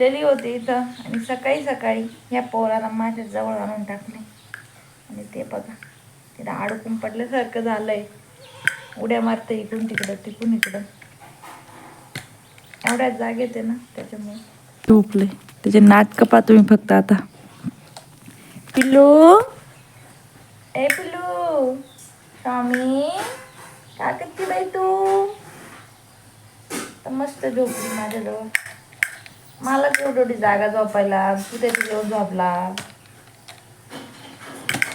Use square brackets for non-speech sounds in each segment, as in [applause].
गेली होती इथं आणि सकाळी सकाळी या पोराला माझ्या जवळ आणून टाकले. आणि ते बघा तिला अडकून पडल्यासारखं झालंय. उड्या मारते इकडून तिकडं तिकडून इकडं. एवढ्या जागेत आहे ना त्याच्यामुळे. झोपले त्याचे नाटकं पहा तुम्ही फक्त आता. पिल्लू! ए पिल्लू! स्वामी काय करते बाई तू? तर मस्त झोपली माझ्याजवळ. मला तेवढी जागा झोपायला तू त्याच्याजवळ झोपला.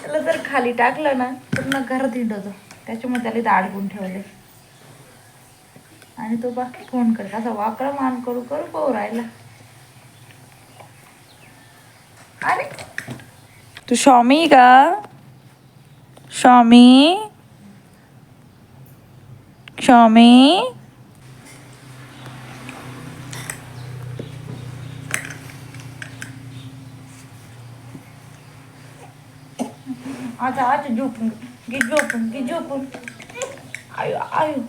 त्याला जर खाली टाकलं ना तर ना घरात हिंडवतो त्याच्यामुळे त्याला इथं अडकून ठेवले आणि तो बा फोन कर असा वाकडा मान करू करू पाहू राहिला अरे तू स्वामी का? स्वामी स्वामी माझा आज झोपून घे झोपून घे झोपून. आयो आयो.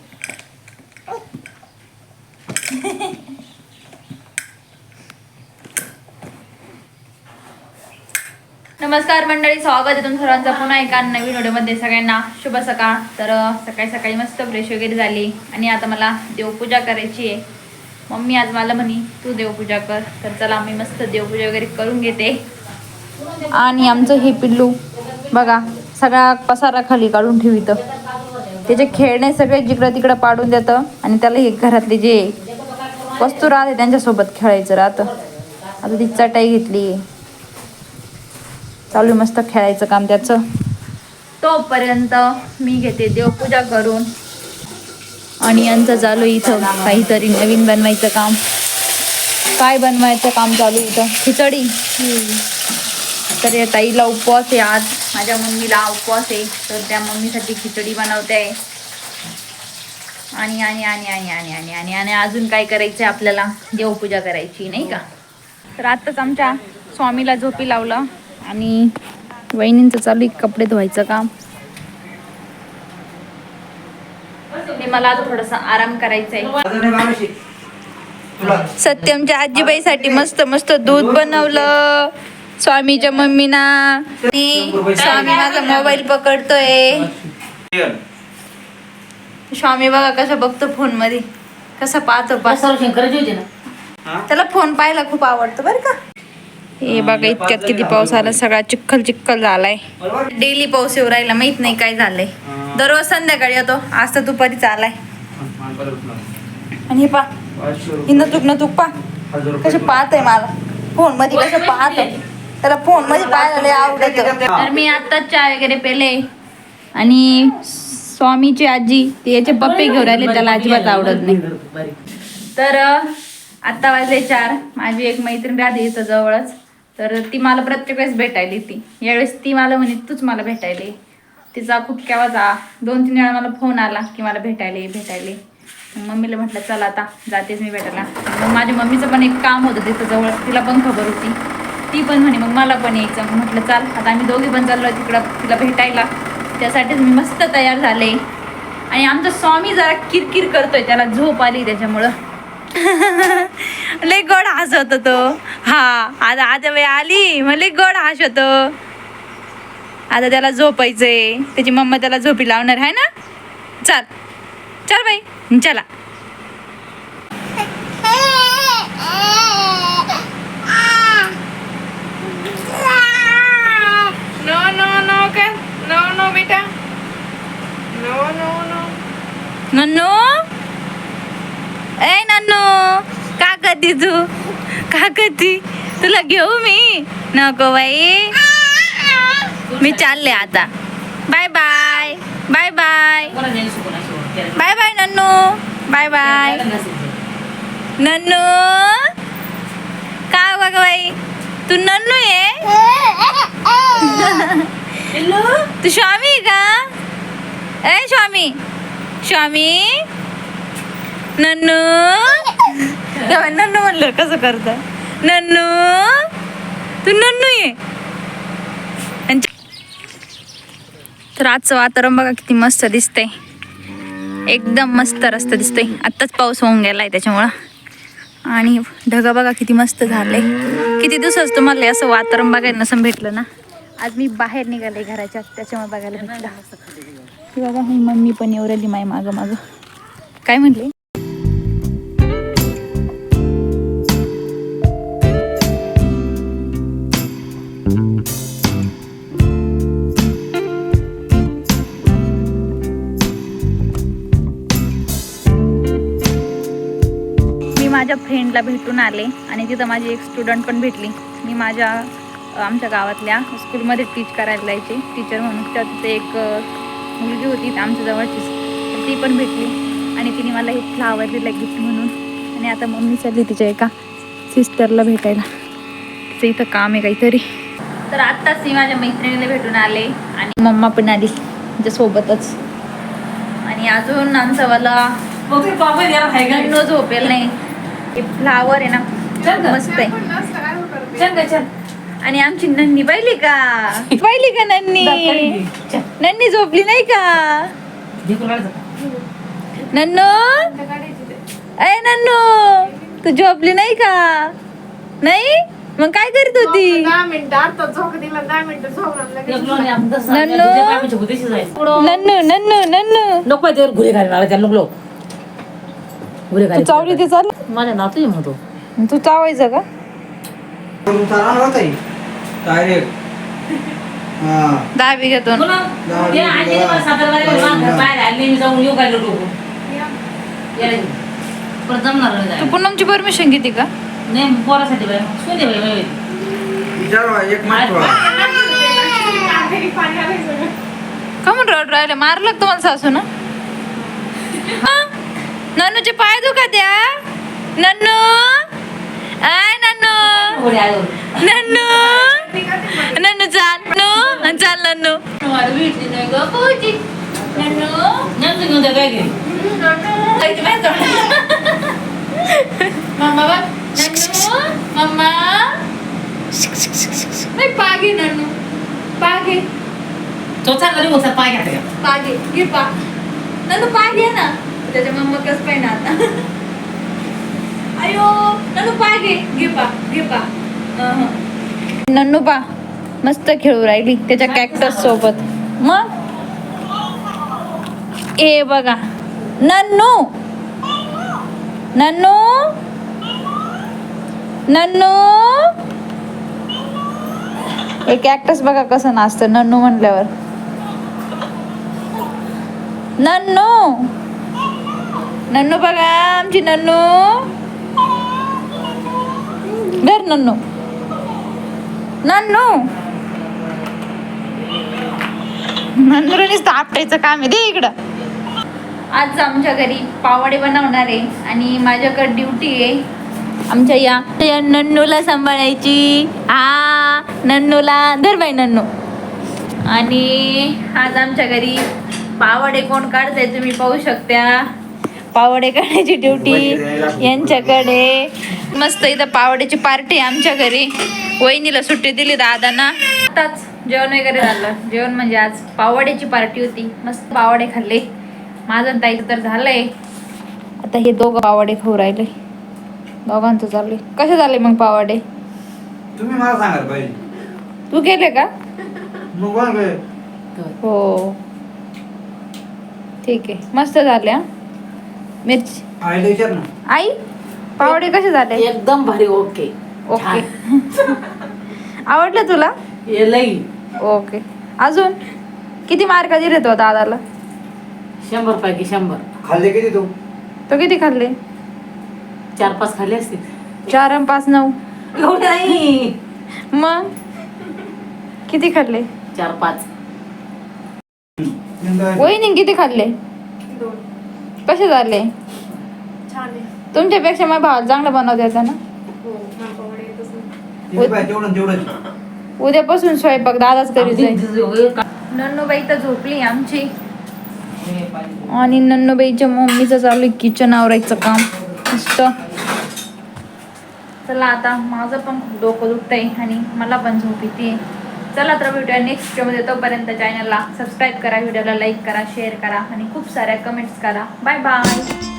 नमस्कार मंडळी स्वागत आहे तुमचं सर्वांचं. पुन्हा एका नवीन व्हिडिओमध्ये सगळ्यांना शुभ सकाळ. तर सकाळी सकाळी मस्त फ्रेश वगैरे झाली आणि आता मला देवपूजा करायची आहे. मम्मी आज मला म्हणी तू देवपूजा कर. तर चला मी मस्त देवपूजा वगैरे करून घेते. आणि आमचं हे पिल्लू बघा सगळा पसारा खाली काढून ठेवितं त्याचे खेळणे सगळे जिकडं तिकडं पाडून देतं आणि त्याला हे घरातले जे वस्तू राहते त्यांच्यासोबत खेळायचं राहतं. आता ती चटाई घेतली. चालू मस्त खेळायचं काम त्याचं. तोपर्यंत मी घेते देवपूजा करून. आणि यांचं चालू इथं काहीतरी नवीन बनवायचं काम. काय बनवायचं काम चालू इथं? खिचडी. तर या ताईला उपवास आहे आज. माझ्या मम्मीला उपवास आहे तर त्या मम्मीसाठी खिचडी बनवते. आहे आणि आणि आणि आणि आणि आणि आणि आणि अजून काय करायचं आहे आपल्याला? देवपूजा करायची नाही का? तर आत्ताच आमच्या स्वामीला झोपी लावलं आणि वहिनींचं चालू आहे कपडे धुवायचं काम. आणि मला आता थोडासा आराम करायचा आहे सत्यमच्या आजीबाईसाठी मस्त मस्त दूध बनवलं. स्वामीच्या मम्मीना. स्वामी माझा मोबाईल पकडतोय. स्वामी बघा कसं बघतो फोनमध्ये कसं पाहतो त्याला फोन पाहायला खूप आवडतो बरं का. हे बघा इतक्यात किती पाऊस आला सगळा चिखल चिखल झालाय. डेली पाऊस येऊ राहिला माहीत नाही काय झालंय. दररोज संध्याकाळी येतो आज तर दुपारीच आलाय आणि हे पा. हिनं चुक न चुक पा. कसं पाहत आहे मला. फोनमध्ये कसं पाहत त्याला फोनमध्ये पाहायला लय आवडत. तर मी आता चहा वगैरे पेले. आणि स्वामीची आजी ते याचे पप्पे घेऊन राहिले त्याला अजिबात आवडत नाही. तर अ, आत्ता वाजले चार. माझी एक मैत्रीण राहते इथं जवळच. तर ती मला प्रत्येक वेळेस भेटायली ती. यावेळेस ती मला म्हणे तूच मला भेटायला. ये." तिचा खूप केव्हाचा दोन तीन वेळा मला फोन आला की मला भेटायला भेटायला. मम्मीला म्हटलं चला आता जातेच मी भेटायला. मग माझ्या मम्मीचं पण एक काम होतं तिथं जवळ. तिला पण खबर होती. ती पण म्हणे मग मला पण यायचं. मग म्हटलं चाल आता आम्ही दोघी पण चाललो तिकडं तिला भेटायला. त्यासाठीच मी मस्त तयार झाले. आणि आमचा स्वामी जरा किरकिर करतोय त्याला झोप आली त्याच्यामुळं. [laughs] लय गोड हसत तो. हा आता आता वेळ आली मग लय गोड हसत आता त्याला झोपायचंय. त्याची मम्मा त्याला झोपी लावणार आहे ना? चल चल बाई चला. [laughs] नन्नू? ए नन्नू का करती तू? का करती तुला घेऊ मी? नको बाई. मी चालले आता. Bye bye bye bye bye bye Nannu. Bye bye Nannu? काय बघ बाई? तू नन्नू आहे [laughs] तू स्वामी का? ए स्वामी. स्वामी? नन्नू? नन्नू म्हणलं कसं करत? नन्नू? तू नन्नू ये. तर आजचं वातावरण बघा किती मस्त दिसतंय. एकदम मस्त रस्ता दिसतोय. आत्ताच पाऊस होऊन गेलाय त्याच्यामुळं. आणि ढगा बघा किती मस्त झालंय. किती दिवसाच तुम्हाला असं वातावरण बघायला नसं भेटलं ना. आज मी बाहेर निघाले घराच्या त्याच्यामुळे बघायला भेटलं. हे बघा ही मम्मी पण येऊ राहिली माय मागं मागं. काय म्हणले? मी माझ्या फ्रेंडला भेटून आले आणि तिथं माझी एक स्टुडंट पण भेटली. मी माझ्या आमच्या गावातल्या स्कूलमध्ये टीच करायला जायचे. टीचर म्हणून तर तिथे एक मुलगी होती आमच्या जवळचीच. तर ती पण भेटली. आणि तिने मला हे फ्लावर दिलं गिफ्ट म्हणून. आणि आता मम्मी चालली तिच्या एका सिस्टरला भेटायला. तिचं इथं काम आहे काहीतरी. तर आत्ताच मी माझ्या मैत्रिणीला भेटून आले. आणि मम्मा पण आली तिच्यासोबतच आणि अजून आमचावाला गण्णू झोपेल नाही. हे फ्लावर आहे ना मस्त आहे. आणि आमची नन्नी पाहिली का? पाहिली का नन्नी? नन्नी झोपली नाही का? नन्नू? अय नन्नू तू झोपली नाही का? नाही? मग काय करीत होती? नन्नू? नन्नू नन्नू नको घुरे घालणार नको घुरे घाल चावली ते चाल. माझ्या नाव तुझे म्हणतो. तू चावायचं का? डायरेक्ट. हा. दहा तू. पूनमची परमिशन घेते का? नाही पोरासाठी बाई. सोने बाई बाई. विचार बा, एक. का म्हणून रड राहिले? मारलं का तुम्हाला सासू ना? नन्नूचे पाय दुखा द्या नन्नू. आय नन्नू. नन्नू. नन्नू चाल नन्नू चाल नन्नू मला भेटली नाही ग पोची. नन्नू नंतर घेऊन जा काय घे जायची बाहेर जाऊ. मम्मा बघ नन्नू मम्मा नाही पागे नन्नू पागे तो चांगला रे मोठा पाय घ्या पागे घे पा नन्नू पाय घे ना त्याच्या मम्मा कस पाय ना आता अयो नन्नू पाय घे घे पा घे पा नन्नू पा मस्त खेळू राहिली त्याच्या कॅक्टस सोबत. मग? ए बघा नन्नू! नन्नू! नन्नू! एक कॅक्टस बघा कसं नाचतं नन्नू म्हटल्यावर. नन्नू! नन्नू बघा आमची नन्नू. धर नन्नू. नन्नू. नन्नूने आपटायचं काम आहे दे इकडं. आज आमच्या घरी पावडे बनवणार आहे आणि माझ्याकडे ड्युटी आहे. आमच्या या या नन्नूला सांभाळायची. हा नन्नूला धर बाई नन्नू. आणि आज आमच्या घरी पावडे कोण काढताय तुम्ही पाहू शकता. पावडे काढायची ड्युटी यांच्याकडे. मस्त इथं पावड्याची पार्टी आमच्या घरी. वहिनीला सुट्टी दिली दादांना. आताच जेवण वगैरे झालं. जेवण म्हणजे आज पावड्याची पार्टी होती. मस्त पावडे खाल्ले. माझं ताईचं तर झालंय. आता हे दोघं पावडे खाऊ राहिले. दोघांचं चाललंय कसे झाले मग पावडे? तुम्ही मला सांगाल पाहिजे तू केले का? हो. ठीक आहे. मस्त झाले हा. मिरची. आई? पावडे कसे झाले? एकदम भारी ओके. ओके. [laughs] आवडलं तुला? ये लई. ओके. अजून? किती मार्क दिले तो दादाला? शंभर पैकी शंभर. खाल्ले किती तू? तो किती खाल्ले? चार पाच खाल्ले असतील. चार आणि पाच नऊ. एवढे नाही. मग? किती खाल्ले? चार पाच. वहिनी किती खाल्ले? कसे झाले? तुमच्यापेक्षा माझ्या भावाला चांगलं बनवता येतं ना? हो. किती पाहिजे तेवढं उद्यापासून स्वयंपाक दादाच करीत जाईल. नन्नूबाई तर झोपली आमची. आणि नन्नूबाईच्या मम्मीचं चालू आहे किचन आवरायचं काम. मस्त. चला आता माझं पण खूप डोकं दुखतंय आणि मला पण झोप येते. चला तर भेटूया नेक्स्ट व्हिडिओमध्ये तोपर्यंत चॅनलला सबस्क्राईब करा व्हिडिओला लाईक करा शेअर करा आणि खूप साऱ्या कमेंट्स करा. Bye bye